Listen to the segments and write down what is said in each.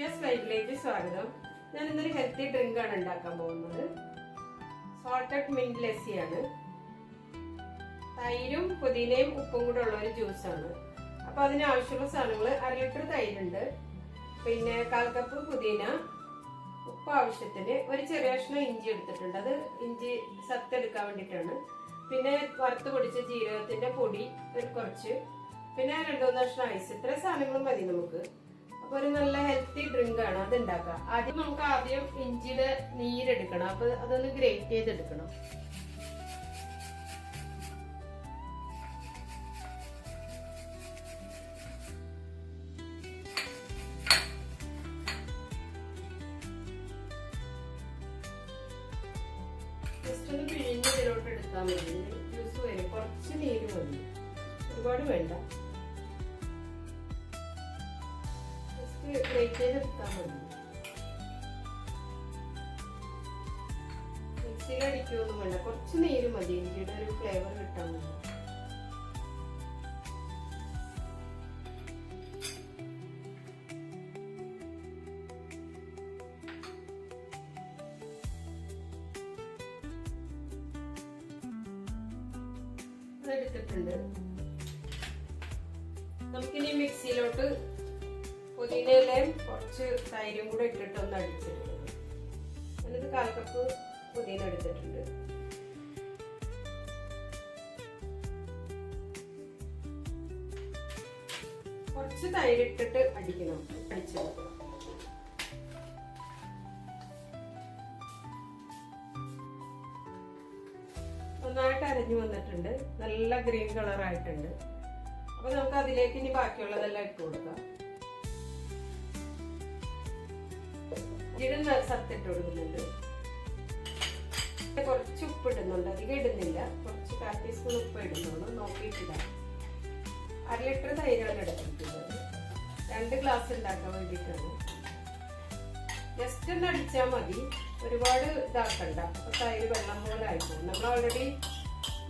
അക്ഷയാസ് വൈറ്റിലേക്ക് സ്വാഗതം. ഞാൻ ഇന്നൊരു ഹെൽത്തി ഡ്രിങ്ക് ആണ് ഉണ്ടാക്കാൻ പോകുന്നത്. സോൾട്ടഡ് മിന്റ് ലസ്സിയാണ് തൈരും പുതിനയും ഉപ്പും കൂടെ ഉള്ള ഒരു ജ്യൂസാണ് അപ്പൊ അതിനാവശ്യമുള്ള സാധനങ്ങൾ അര ലിറ്റർ തൈരുണ്ട്. പിന്നെ കാൽ കപ്പ് പുതിന ഉപ്പ് ആവശ്യത്തിന് ഒരു ചെറിയ കഷ്ണം ഇഞ്ചി എടുത്തിട്ടുണ്ട്. അത് ഇഞ്ചി സത്ത് എടുക്കാൻ വേണ്ടിയിട്ടാണ്. പിന്നെ വറുത്ത് പൊടിച്ച ജീരകത്തിന്റെ പൊടി ഒരു കുറച്ച്. പിന്നെ രണ്ടു മൂന്ന് കഷ്ണം ഐസ് ഇത്ര സാധനങ്ങൾ മതി നമുക്ക്. ഒരു നല്ല ഹെൽത്തി ഡ്രിങ്ക് ആണ് അത് ഉണ്ടാക്കുക ആദ്യം നമുക്ക് ആദ്യം ഇഞ്ചിയുടെ നീരെടുക്കണം. അപ്പൊ അതൊന്ന് ഗ്രേറ്റ് ചെയ്തെടുക്കണം. ജസ്റ്റ് ഒന്ന് പിഴിഞ്ഞ് ഇതിലോട്ട് എടുത്താൽ മതി. ജ്യൂസ് വരും. കുറച്ച് നീര് മതി. ഒരുപാട് വേണ്ട. ജസ്റ്റ് ഗ്രേറ്റ് ചെയ്തെടുത്താൽ മതി. മിക്സിയിൽ അടിക്കുകയൊന്നും വേണ്ട. കുറച്ച് നീര് മതി. ഇഞ്ചിയുടെ ഒരു ഫ്ലേവർ കിട്ടാൻ വേണ്ടി. എടുത്തിട്ടുണ്ട് നമുക്കിനി മിക്സിയിലോട്ട് പുതിനയിലയും കുറച്ച് തൈരും കൂടെ ഇട്ടിട്ട് ഒന്ന് അടിച്ചെടുക്കുന്നത് എന്നിട്ട് കാൽക്കപ്പ് കപ്പ് പുതിന എടുത്തിട്ടുണ്ട്. കുറച്ച് തൈര് ഇട്ടിട്ട് അടിക്കണം അടിച്ചെടുക്കണം നന്നായിട്ട് അരഞ്ഞു വന്നിട്ടുണ്ട്. നല്ല ഗ്രീൻ കളർ ആയിട്ടുണ്ട് അപ്പൊ നമുക്ക് അതിലേക്ക് ഇനി ബാക്കിയുള്ളതെല്ലാം ഇട്ട് കൊടുക്കാം. ഇതിന് സത്തിട്ട് കൊടുക്കുന്നുണ്ട് കുറച്ച് ഉപ്പ് ഇടുന്നുണ്ട് അധികം ഇടുന്നില്ല. കുറച്ച് കാൽ ടീസ്പൂൺ ഉപ്പ് ഇടുന്നുള്ളൂ നോക്കിയിട്ടിടാം. അര ലിറ്റർ തൈരാണ് എടുത്തിട്ടുള്ളത്. രണ്ട് ഗ്ലാസ് ഉണ്ടാക്കാൻ വേണ്ടിയിട്ടാണ്. ജസ്റ്റ് ഒന്ന് അടിച്ചാൽ മതി. ഒരുപാട് ഇതാക്കണ്ട. അപ്പൊ തൈര് വെള്ളം പോലെ ആയിപ്പോകും. നമ്മൾ ഓൾറെഡി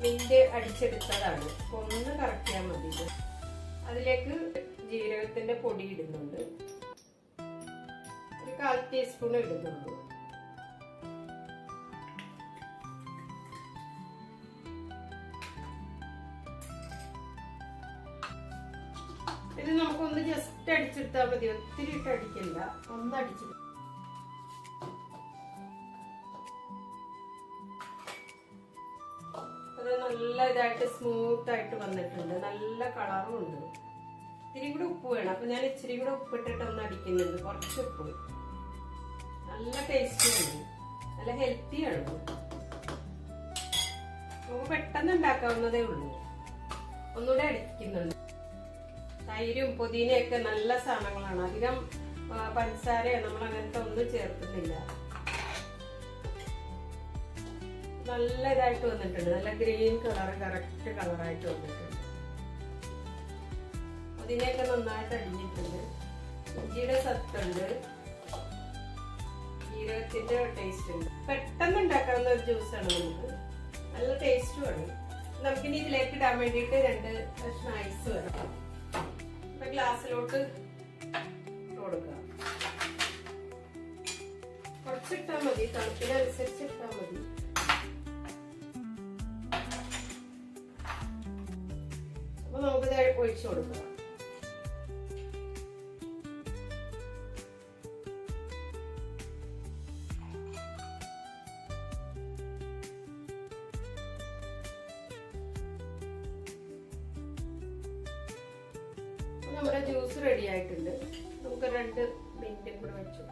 മിന്റ് അടിച്ചെടുത്തതാണ്. അപ്പൊ ഒന്ന് കറക്കിയാൽ മതി. അതിലേക്ക് ജീരകത്തിന്റെ പൊടി ഇടുന്നുണ്ട്. കാൽ ടീസ്പൂൺ ഇടുന്നുള്ളൂ ഇത് നമുക്കൊന്ന് ജസ്റ്റ് അടിച്ചെടുത്താൽ മതി. ഒത്തിരി ഇട്ട് ഒന്ന് അടിച്ചു അത് നല്ല ഇതായിട്ട് സ്മൂത്ത് ആയിട്ട് വന്നിട്ടുണ്ട്. നല്ല കളറും ഉണ്ട്. ഇത്തിരി കൂടെ ഉപ്പ് വേണം. അപ്പൊ ഞാൻ ഇച്ചിരി കൂടെ ഉപ്പിട്ടിട്ട് ഒന്ന് അടിക്കുന്നുണ്ട്. കുറച്ച് ഉപ്പ്. നല്ല ടേസ്റ്റി ആണ്. നല്ല ഹെൽത്തി ആണ്. നമുക്ക് പെട്ടെന്ന് ഉണ്ടാക്കാവുന്നതേ ഉള്ളൂ. ഒന്നുകൂടെ അടിക്കുന്നുണ്ട് തൈരും പുതിനയൊക്കെ നല്ല സാധനങ്ങളാണ്. അധികം പഞ്ചസാരയാണ് പഞ്ചസാരയോ നമ്മൾ അങ്ങനത്തെ ഒന്നും ചേർക്കുന്നില്ല. നല്ല ഇതായിട്ട് വന്നിട്ടുണ്ട്. നല്ല ഗ്രീൻ കളർ കറക്റ്റ് കളറായിട്ട് വന്നിട്ടുണ്ട്. അതിനെയൊക്കെ നന്നായിട്ട് അടിഞ്ഞിട്ടുണ്ട്. ഇഞ്ചിയുടെ സത്തുണ്ട്. ജീരകത്തിന്റെ ടേസ്റ്റ് ഉണ്ട്. പെട്ടെന്ന് ഉണ്ടാക്കാവുന്ന ഒരു ജ്യൂസാണ് നമുക്ക്. നല്ല ടേസ്റ്റുമാണ് നമുക്കിനി ഇതിലേക്ക് ഇടാൻ വേണ്ടിയിട്ട് രണ്ട് കഷ്ണം ഐസ് വരണം ഗ്ലാസ്സിലോട്ട് കൊടുക്കാം. കുറച്ചിട്ടാ മതി. തണുപ്പിനനുസരിച്ച് ഇട്ടാ മതി. അപ്പൊ നമുക്കിത് ഒഴിച്ചു കൊടുക്കാം. നമ്മുടെ ജ്യൂസ് റെഡി ആയിട്ടുണ്ട്. നമുക്ക് രണ്ട് മിനിറ്റും കൂടെ വെച്ചു.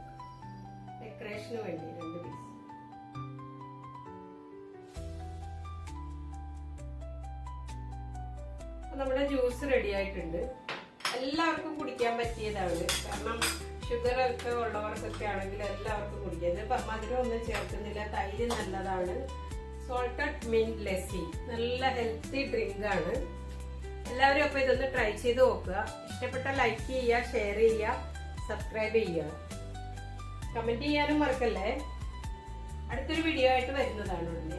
ഡെക്കറേഷന് വേണ്ടി രണ്ട് പീസ് നമ്മുടെ ജ്യൂസ് റെഡി ആയിട്ടുണ്ട്. എല്ലാവർക്കും കുടിക്കാൻ പറ്റിയതാണ്. കാരണം ഷുഗർ ഒക്കെ ഉള്ളവർക്കൊക്കെ ആണെങ്കിൽ എല്ലാവർക്കും കുടിക്കാം. ഇത് മധുരം ഒന്നും ചേർക്കുന്നില്ല. തൈര് നല്ലതാണ്. സോൾട്ടഡ് മിന്റ് ലസ്സി നല്ല ഹെൽത്തി ഡ്രിങ്ക് ആണ്. എല്ലാവരും അപ്പൊ ഇതൊന്ന് ട്രൈ ചെയ്ത് നോക്കുക. ഇഷ്ടപ്പെട്ട ലൈക്ക് ചെയ്യുക ഷെയർ ചെയ്യുക സബ്സ്ക്രൈബ് ചെയ്യുക. കമന്റ് ചെയ്യാനും മറക്കല്ലേ? അടുത്തൊരു വീഡിയോ ആയിട്ട് വരുന്നതാണ് ഉടനെ.